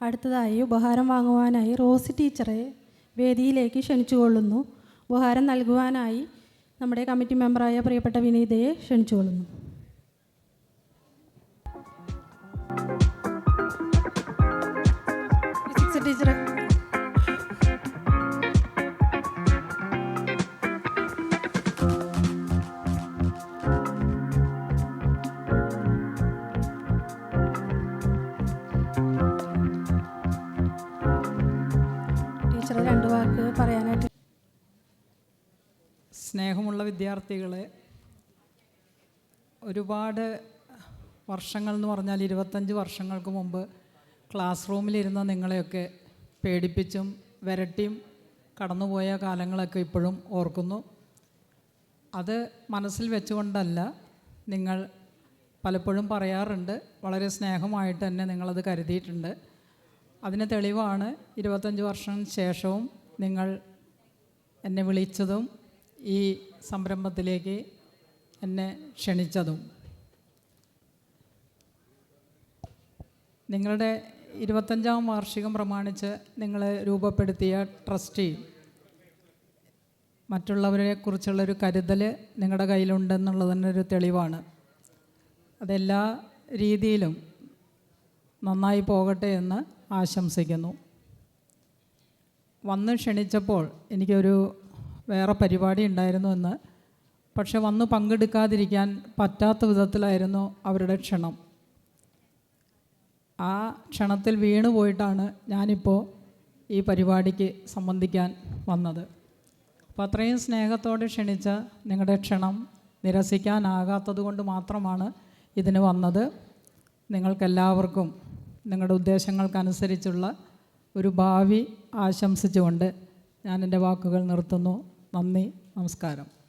അടുത്തതായി ഉപഹാരം വാങ്ങുവാനായി റോസി ടീച്ചറെ വേദിയിലേക്ക് ക്ഷണിച്ചുകൊള്ളുന്നു ഉപഹാരം നൽകുവാനായി നമ്മുടെ കമ്മിറ്റി മെമ്പറായ പ്രിയപ്പെട്ട വിനീതയെ ക്ഷണിച്ചുകൊള്ളുന്നു ടീച്ചറെ ടീച്ചറെ രണ്ട് വാക്ക് പറയാനായിട്ട്. സ്നേഹമുള്ള വിദ്യാർത്ഥികളെ ഒരുപാട് വർഷങ്ങൾ എന്ന് പറഞ്ഞാൽ ഇരുപത്തഞ്ച് വർഷങ്ങൾക്ക് മുമ്പ് ക്ലാസ് റൂമിലിരുന്ന നിങ്ങളെയൊക്കെ പേടിപ്പിച്ചും വിരട്ടിയും കടന്നുപോയ കാലങ്ങളൊക്കെ ഇപ്പോഴും ഓർക്കുന്നു. അത് മനസ്സിൽ വെച്ചുകൊണ്ടല്ല നിങ്ങൾ പലപ്പോഴും പറയാറുണ്ട് വളരെ സ്നേഹമായിട്ട് തന്നെ നിങ്ങളത് കരുതിയിട്ടുണ്ട്. അതിന് തെളിവാണ് ഇരുപത്തഞ്ച് വർഷം ശേഷവും നിങ്ങൾ എന്നെ വിളിച്ചതും ഈ സംരംഭത്തിലേക്ക് എന്നെ ക്ഷണിച്ചതും. നിങ്ങളുടെ ഇരുപത്തഞ്ചാം വാർഷികം പ്രമാണിച്ച് നിങ്ങൾ രൂപപ്പെടുത്തിയ ട്രസ്റ്റി മറ്റുള്ളവരെ കുറിച്ചുള്ളൊരു കരുതൽ നിങ്ങളുടെ കയ്യിലുണ്ടെന്നുള്ളതിനൊരു തെളിവാണ്. അതെല്ലാ രീതിയിലും നന്നായി പോകട്ടെ എന്ന് ആശംസിക്കുന്നു. വന്ന് ക്ഷണിച്ചപ്പോൾ എനിക്കൊരു വേറെ പരിപാടി ഉണ്ടായിരുന്നു എന്ന്. പക്ഷെ വന്ന് പങ്കെടുക്കാതിരിക്കാൻ പറ്റാത്ത വിധത്തിലായിരുന്നു അവരുടെ ക്ഷണം. ആ ക്ഷണത്തിൽ വീണു പോയിട്ടാണ് ഞാനിപ്പോൾ ഈ പരിപാടിക്ക് സംബന്ധിക്കാൻ വന്നത്. അപ്പോൾ അത്രയും സ്നേഹത്തോടെ ക്ഷണിച്ച നിങ്ങളുടെ ക്ഷണം നിരസിക്കാനാകാത്തത് കൊണ്ട് മാത്രമാണ് ഇതിന് വന്നത്. നിങ്ങൾക്കെല്ലാവർക്കും നിങ്ങളുടെ ഉദ്ദേശങ്ങൾക്കനുസരിച്ചുള്ള ഒരു ഭാവി ആശംസിച്ചുകൊണ്ട് ഞാൻ എന്റെ വാക്കുകൾ നിർത്തുന്നു. നന്ദി നമസ്കാരം.